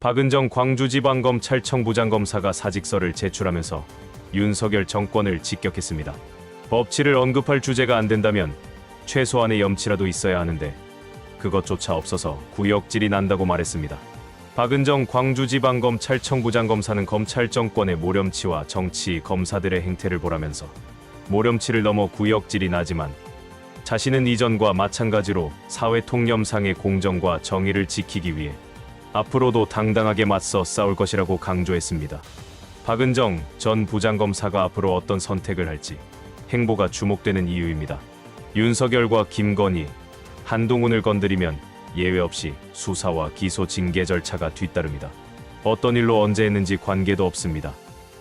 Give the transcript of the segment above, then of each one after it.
박은정 광주지방검찰청 부장검사가 사직서를 제출하면서 윤석열 정권을 직격했습니다. 법치를 언급할 주제가 안 된다면 최소한의 염치라도 있어야 하는데 그것조차 없어서 구역질이 난다고 말했습니다. 박은정 광주지방검찰청 부장검사는 검찰 정권의 모렴치와 정치 검사들의 행태를 보라면서 모렴치를 넘어 구역질이 나지만 자신은 이전과 마찬가지로 사회 통념상의 공정과 정의를 지키기 위해 앞으로도 당당하게 맞서 싸울 것이라고 강조했습니다. 박은정 전 부장검사가 앞으로 어떤 선택을 할지 행보가 주목되는 이유입니다. 윤석열과 김건희, 한동훈을 건드리면 예외 없이 수사와 기소 징계 절차가 뒤따릅니다. 어떤 일로 언제 했는지 관계도 없습니다.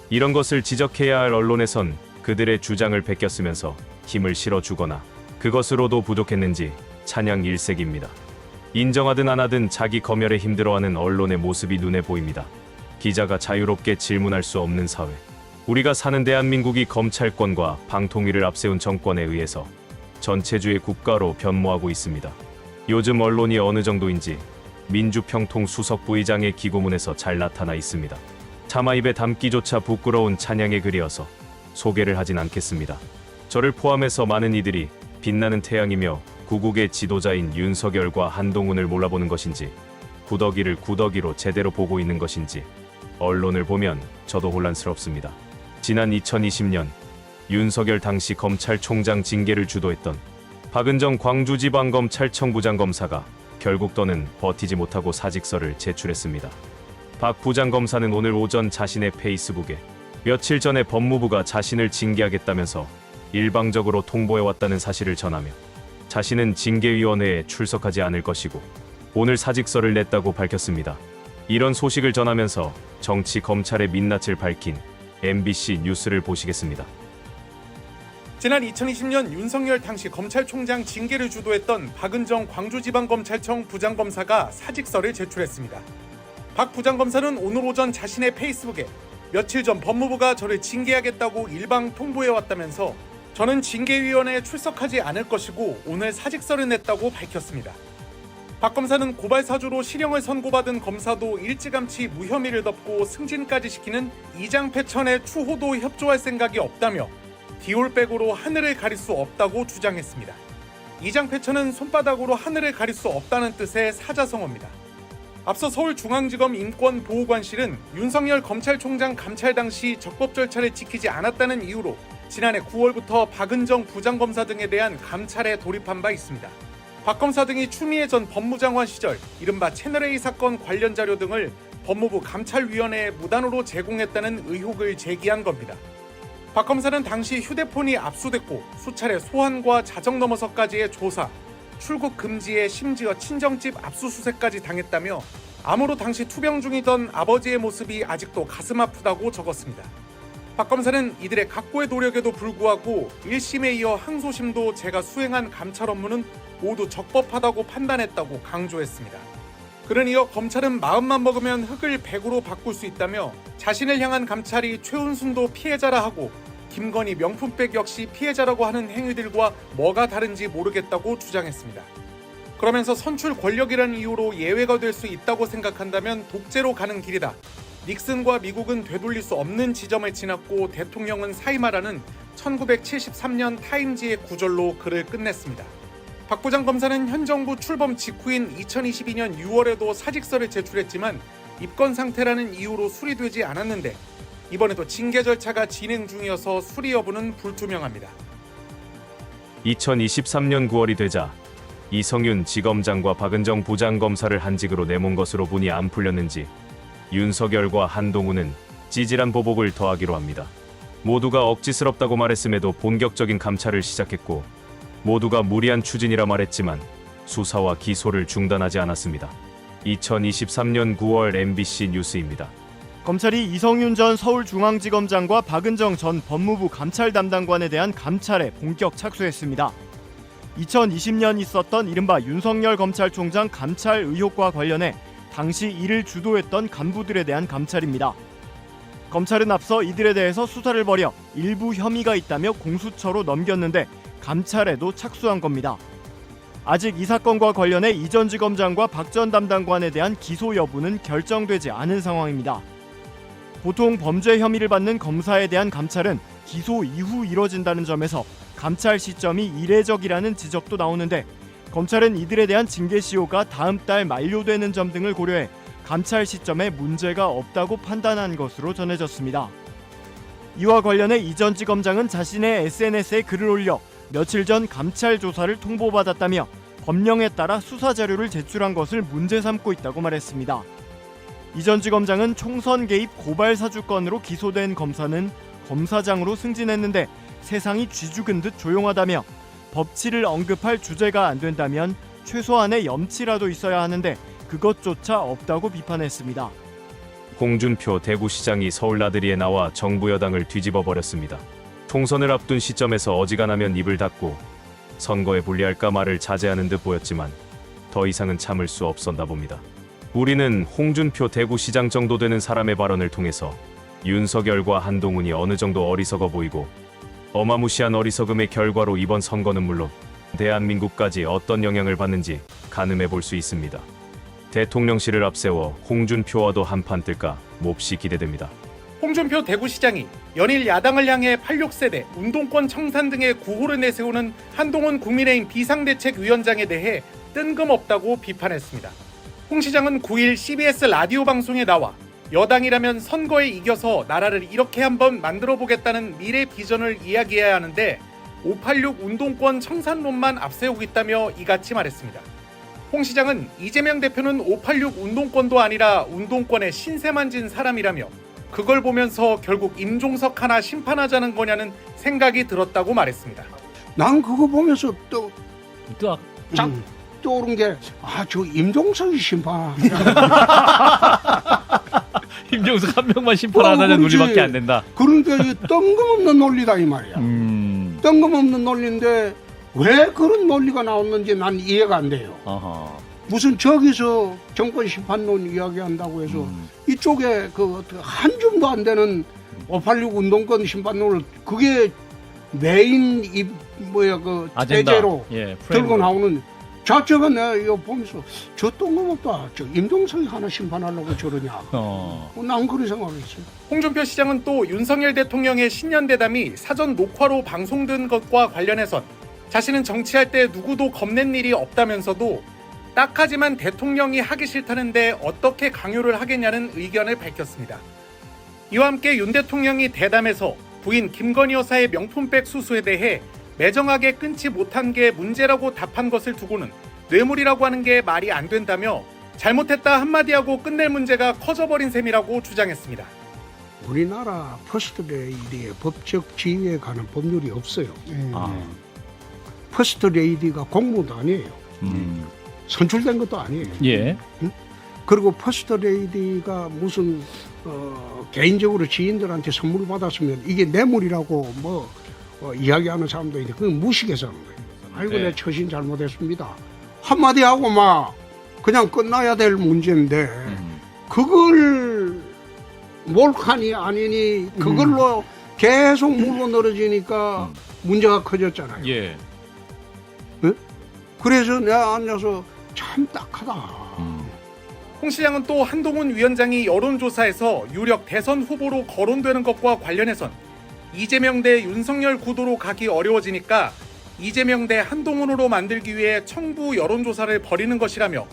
이런 것을 지적해야 할 언론에선 그들의 주장을 베꼈으면서 힘을 실어주거나 그것으로도 부족했는지 찬양 일색입니다. 인정하든 안 하든 자기 검열에 힘들어하는 언론의 모습이 눈에 보입니다. 기자가 자유롭게 질문할 수 없는 사회. 우리가 사는 대한민국이 검찰권과 방통위를 앞세운 정권에 의해서 전체주의 국가로 변모하고 있습니다. 요즘 언론이 어느 정도인지 민주평통수석 부의장의 기고문에서 잘 나타나 있습니다. 차마 입에 담기조차 부끄러운 찬양의 글이어서 소개를 하진 않겠습니다. 저를 포함해서 많은 이들이 빛나는 태양이며 구국의 지도자인 윤석열과 한동훈을 몰라보는 것인지 구더기를 구더기로 제대로 보고 있는 것인지 언론을 보면 저도 혼란스럽습니다. 지난 2020년 윤석열 당시 검찰총장 징계를 주도했던 박은정 광주지방검찰청 부장검사가 결국 더는 버티지 못하고 사직서를 제출했습니다. 박 부장검사는 오늘 오전 자신의 페이스북에 며칠 전에 법무부가 자신을 징계하겠다면서 일방적으로 통보해왔다는 사실을 전하며 자신은 징계위원회에 출석하지 않을 것이고 오늘 사직서를 냈다고 밝혔습니다. 이런 소식을 전하면서 정치 검찰의 민낯을 밝힌 MBC 뉴스를 보시겠습니다. 지난 2020년 윤석열 당시 검찰총장 징계를 주도했던 박은정 광주지방검찰청 부장검사가 사직서를 제출했습니다. 박 부장검사는 오늘 오전 자신의 페이스북에 며칠 전 법무부가 저를 징계하겠다고 일방 통보해왔다면서 저는 징계위원회에 출석하지 않을 것이고 오늘 사직서를 냈다고 밝혔습니다. 박 검사는 고발 사주로 실형을 선고받은 검사도 일찌감치 무혐의를 덮고 승진까지 시키는 이장 패천의 추호도 협조할 생각이 없다며 디올백으로 하늘을 가릴 수 없다고 주장했습니다. 이장 패천은 손바닥으로 하늘을 가릴 수 없다는 뜻의 사자성어입니다. 앞서 서울중앙지검 인권보호관실은 윤석열 검찰총장 감찰 당시 적법 절차를 지키지 않았다는 이유로 지난해 9월부터 박은정 부장검사 등에 대한 감찰에 돌입한 바 있습니다. 박 검사 등이 추미애 전 법무장관 시절 이른바 채널A 사건 관련 자료 등을 법무부 감찰위원회에 무단으로 제공했다는 의혹을 제기한 겁니다. 박 검사는 당시 휴대폰이 압수됐고 수차례 소환과 자정 넘어서까지의 조사, 출국 금지에 심지어 친정집 압수수색까지 당했다며 암으로 당시 투병 중이던 아버지의 모습이 아직도 가슴 아프다고 적었습니다. 박 검사는 이들의 각고의 노력에도 불구하고 1심에 이어 항소심도 제가 수행한 감찰 업무는 모두 적법하다고 판단했다고 강조했습니다. 그는 이어 검찰은 마음만 먹으면 흙을 백으로 바꿀 수 있다며 자신을 향한 감찰이 최은순도 피해자라 하고 김건희 명품백 역시 피해자라고 하는 행위들과 뭐가 다른지 모르겠다고 주장했습니다. 그러면서 선출 권력이라는 이유로 예외가 될 수 있다고 생각한다면 독재로 가는 길이다. 닉슨과 미국은 되돌릴 수 없는 지점을 지났고 대통령은 사임하라는 1973년 타임지의 구절로 글을 끝냈습니다. 박 부장 검사는 현 정부 출범 직후인 2022년 6월에도 사직서를 제출했지만 입건 상태라는 이유로 수리되지 않았는데 이번에도 징계 절차가 진행 중이어서 수리 여부는 불투명합니다. 2023년 9월이 되자 이성윤 지검장과 박은정 부장검사를 한직으로 내몬 것으로 분이 안 풀렸는지 윤석열과 한동훈은 찌질한 보복을 더하기로 합니다. 모두가 억지스럽다고 말했음에도 본격적인 감찰을 시작했고 모두가 무리한 추진이라 말했지만 수사와 기소를 중단하지 않았습니다. 2023년 9월 MBC 뉴스입니다. 검찰이 이성윤 전 서울중앙지검장과 박은정 전 법무부 감찰 담당관에 대한 감찰에 본격 착수했습니다. 2020년 있었던 이른바 윤석열 검찰총장 감찰 의혹과 관련해 당시 이를 주도했던 간부들에 대한 감찰입니다. 검찰은 앞서 이들에 대해서 수사를 벌여 일부 혐의가 있다며 공수처로 넘겼는데 감찰에도 착수한 겁니다. 아직 이 사건과 관련해 이전 지 검장과 박 전 담당관에 대한 기소 여부는 결정되지 않은 상황입니다. 보통 범죄 혐의를 받는 검사에 대한 감찰은 기소 이후 이뤄진다는 점에서 감찰 시점이 이례적이라는 지적도 나오는데 검찰은 이들에 대한 징계 시효가 다음 달 만료되는 점 등을 고려해 감찰 시점에 문제가 없다고 판단한 것으로 전해졌습니다. 이와 관련해 이전 지 검장은 자신의 SNS에 글을 올려 며칠 전 감찰 조사를 통보받았다며 법령에 따라 수사 자료를 제출한 것을 문제 삼고 있다고 말했습니다. 이전 지 검장은 총선 개입 고발 사주 건으로 기소된 검사는 검사장으로 승진했는데 세상이 쥐죽은 듯 조용하다며 법치를 언급할 주제가 안 된다면 최소한의 염치라도 있어야 하는데 그것조차 없다고 비판했습니다. 홍준표 대구시장이 서울 나들이에 나와 정부 여당을 뒤집어 버렸습니다. 총선을 앞둔 시점에서 어지간하면 입을 닫고 선거에 불리할까 말을 자제하는 듯 보였지만 더 이상은 참을 수 없었나 봅니다. 우리는 홍준표 대구시장 정도 되는 사람의 발언을 통해서 윤석열과 한동훈이 어느 정도 어리석어 보이고 어마무시한 어리석음의 결과로 이번 선거는 물론 대한민국까지 어떤 영향을 받는지 가늠해 볼 수 있습니다. 대통령실을 앞세워 홍준표와도 한판 뜰까 몹시 기대됩니다. 홍준표 대구시장이 연일 야당을 향해 86세대 운동권 청산 등의 구호를 내세우는 한동훈 국민의힘 비상대책위원장에 대해 뜬금없다고 비판했습니다. 홍 시장은 9일 CBS 라디오 방송에 나와 여당이라면 선거에 이겨서 나라를 이렇게 한번 만들어 보겠다는 미래 비전을 이야기해야 하는데 586 운동권 청산론만 앞세우고 있다며 이같이 말했습니다. 홍 시장은 이재명 대표는 586 운동권도 아니라 운동권의 신세 만 진 사람이라며 그걸 보면서 결국 임종석 하나 심판하자는 거냐는 생각이 들었다고 말했습니다. 난 그거 보면서 또또짝 떠오른 게 아 저 임종석이 심판 임종석 한 명만 심판하자는 어, 그렇지. 논리밖에 안 된다. 그러니까 이 뜬금없는 논리다 이 말이야 음. 뜬금없는 논리인데 왜 그런 논리가 나왔는지 난 이해가 안 돼요 어허. 무슨 저기서 정권 심판론 이야기한다고 해서 음. 이쪽에 그 한 줌도 안 되는 586 운동권 심판론을 그게 메인 이 뭐야 그 아젠다. 대제로 예, 들고. 나오는 자체가 내가 이거 보면서 저 뜬금없다. 저 임동석이 하나 심판하려고 저러냐. 어. 어, 난 그런 생각을 했어요. 홍준표 시장은 또 윤석열 대통령의 신년 대담이 사전 녹화로 방송된 것과 관련해선 자신은 정치할 때 누구도 겁낸 일이 없다면서도 딱하지만 대통령이 하기 싫다는데 어떻게 강요를 하겠냐는 의견을 밝혔습니다. 이와 함께 윤 대통령이 대담에서 부인 김건희 여사의 명품백 수수에 대해 매정하게 끊지 못한 게 문제라고 답한 것을 두고는 뇌물이라고 하는 게 말이 안 된다며 잘못했다 한마디 하고 끝낼 문제가 커져버린 셈이라고 주장했습니다. 우리나라 퍼스트 레이디의 법적 지위에 관한 법률이 없어요. 아. 퍼스트 레이디가 공무원도 아니에요. 음. 선출된 것도 아니에요. 예. 그리고 퍼스트 레이디가 무슨 어, 개인적으로 지인들한테 선물 받았으면 이게 뇌물이라고 뭐 어, 이야기하는 사람도 있는데 그건 무식해서 하는 거예요. 아이고 네. 내 처신 잘못했습니다. 한마디 하고 막 그냥 끝나야 될 문제인데 음. 그걸 몰카니 아니니 그걸로 계속 물고 늘어지니까 음. 문제가 커졌잖아요. 예. 그래서 내가 앉아서 참 딱하다. 음. 홍 시장은 또 한동훈 위원장이 여론조사에서 유력 대선 후보로 거론되는 것과 관련해선 이재명 대 윤석열 구도로 가기 어려워지니까 이재명 대 한동훈으로 만들기 위해 청부 여론조사를 벌이는 것이라며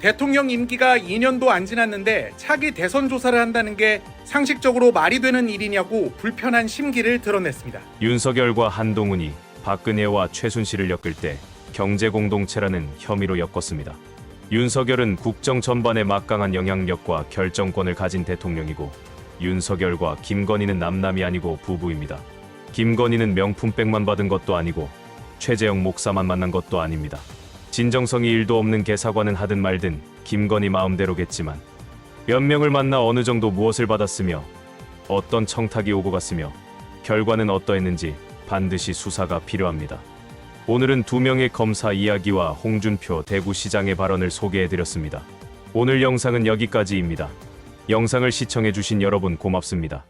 대통령 임기가 2년도 안 지났는데 차기 대선 조사를 한다는 게 상식적으로 말이 되는 일이냐고 불편한 심기를 드러냈습니다. 윤석열과 한동훈이 박근혜와 최순실을 엮을 때 경제 공동체라는 혐의로 엮었습니다. 윤석열은 국정 전반에 막강한 영향력과 결정권을 가진 대통령이고 윤석열과 김건희는 남남이 아니고 부부입니다. 김건희는 명품백만 받은 것도 아니고 최재형 목사만 만난 것도 아닙니다. 진정성이 일도 없는 개사관은 하든 말든 김건희 마음대로겠지만 몇 명을 만나 어느 정도 무엇을 받았으며 어떤 청탁이 오고 갔으며 결과는 어떠했는지 반드시 수사가 필요합니다. 오늘은 두 명의 검사 이야기와 홍준표 대구시장의 발언을 소개해드렸습니다. 오늘 영상은 여기까지입니다. 영상을 시청해주신 여러분 고맙습니다.